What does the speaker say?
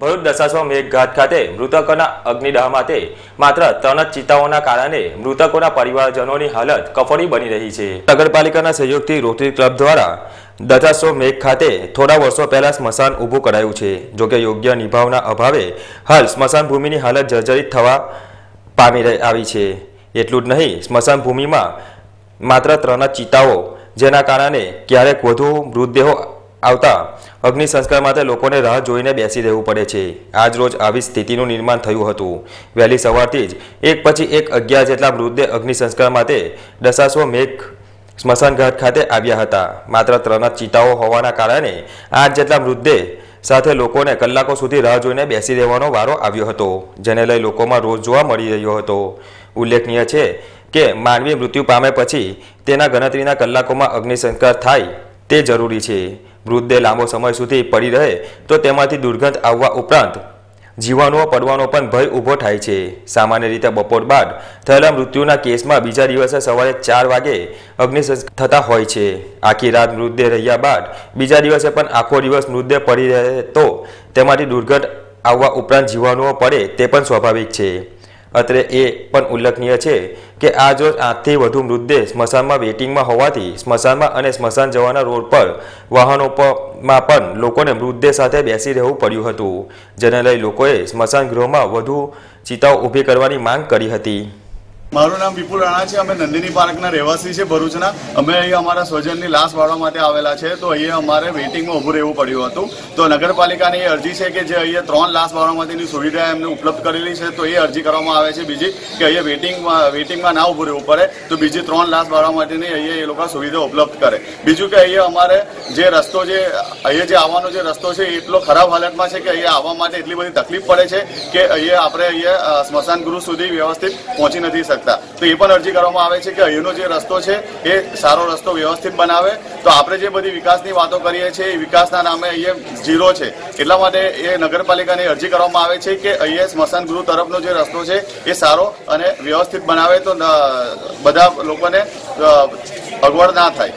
ભરૂચ દશાશ્વ મેઘઘાટ ખાતે મૃતકોના અગ્નિદાહ માટે માત્ર ત્રણ જ ચિતાઓના કારણે મૃતકોના પરિવારજનોની હાલત કફોડી બની રહી છે. નગરપાલિકાના સહયોગથી રોટરી ક્લબ દ્વારા દશાશ્વ મેઘ ખાતે થોડા વર્ષો પહેલા સ્મશાન ઊભું કરાયું છે જોકે યોગ્ય નિભાવના અભાવે હાલ સ્મશાન ભૂમિની હાલત જર્જરિત થવા પામી આવી છે. એટલું જ નહીં, સ્મશાન ભૂમિમાં માત્ર ત્રણ જ ચિતાઓ, જેના કારણે ક્યારેક વધુ મૃતદેહો આવતા અગ્નિ સંસ્કાર માટે લોકોને રાહ જોઈને બેસી રહેવું પડે છે. આજ રોજ આવી સ્થિતિનું નિર્માણ થયું હતું. વહેલી સવારથી જ એક પછી એક અગિયાર જેટલા મૃતદેહ અગ્નિ સંસ્કાર માટે દશાશ્વ મેઘ સ્મશાનઘાટ ખાતે આવ્યા હતા. માત્ર ત્રણ ચિતાઓ હોવાના કારણે આઠ જેટલા મૃતદેહ સાથે લોકોને કલાકો સુધી રાહ જોઈને બેસી રહેવાનો વારો આવ્યો હતો, જેને લઈ લોકોમાં રોજ જોવા મળી રહ્યો હતો. ઉલ્લેખનીય છે કે માનવી મૃત્યુ પામે પછી તેના ગણતરીના કલાકોમાં અગ્નિ સંસ્કાર થાય તે જરૂરી છે. મૃતદેહ લાંબો સમય સુધી પડી રહે તો તેમાંથી દુર્ગંધ આવવા ઉપરાંત જીવાણુઓ પડવાનો પણ ભય ઊભો થાય છે. સામાન્ય રીતે બપોર બાદ થયેલા મૃત્યુના કેસમાં બીજા દિવસે સવારે ચાર વાગે અગ્નિસંસ્કાર થતા હોય છે. આખી રાત મૃતદેહ રહ્યા બાદ બીજા દિવસે પણ આખો દિવસ મૃતદેહ પડી રહે તો તેમાંથી દુર્ગંધ આવવા ઉપરાંત જીવાણુઓ પડે તે પણ સ્વાભાવિક છે. અત્રે એ પણ ઉલ્લેખનીય છે કે આ જો આઠથી વધુ મૃતદેહ સ્મશાનમાં વેટિંગમાં હોવાથી સ્મશાનમાં અને સ્મશાન જવાના રોડ પર વાહનો માં પણ લોકોને મૃતદેહ સાથે બેસી રહેવું પડ્યું હતું. જેને લઈ લોકોએ સ્મશાન ગૃહમાં વધુ ચિતાઓ ઊભી કરવાની માંગ કરી હતી. મારું નામ વિપુલ રાણા છે, અમે નંદિની પાર્કના રહેવાસી છે, ભરૂચના. અમે અહીંયા અમારા સ્વજનની લાશ વાળવા માટે આવેલા છે, તો અહીંયા અમારે વેઇટિંગમાં ઊભું રહેવું પડ્યું હતું. તો નગરપાલિકાની એ અરજી છે કે જે અહીંયા ત્રણ લાશ વાળવા માટેની સુવિધા એમને ઉપલબ્ધ કરેલી છે, તો એ અરજી કરવામાં આવે છે. બીજી કે અહીંયા વેઇટિંગમાં વેઇટિંગમાં ના ઊભું રહેવું પડે, તો બીજી ત્રણ લાશ વાળવા માટેની અહીંયા એ લોકો સુવિધા ઉપલબ્ધ કરે. બીજું કે અહીંયા અમારે જે રસ્તો જે, અહીંયા જે આવવાનો જે રસ્તો છે એટલો ખરાબ હાલતમાં છે કે અહીંયા આવવા માટે એટલી બધી તકલીફ પડે છે કે અહીંયા આપણે અહીંયા સ્મશાન ગૃહ સુધી વ્યવસ્થિત પહોંચી નથી શકતા. તો એ પણ અરજી કરવામાં આવે છે કે અહીંનો જે રસ્તો છે, એ સારો રસ્તો વ્યવસ્થિત બનાવે. તો આપણે જે બધી વિકાસની વાતો કરીએ છીએ, એ વિકાસના નામે અહીંયા ઝીરો છે. એટલા માટે એ નગરપાલિકાને અરજી કરવામાં આવે છે કે અહીંયા સ્મશાન ગૃહ તરફનો જે રસ્તો છે, એ સારો અને વ્યવસ્થિત બનાવે તો બધા લોકોને અગવડ ના થાય.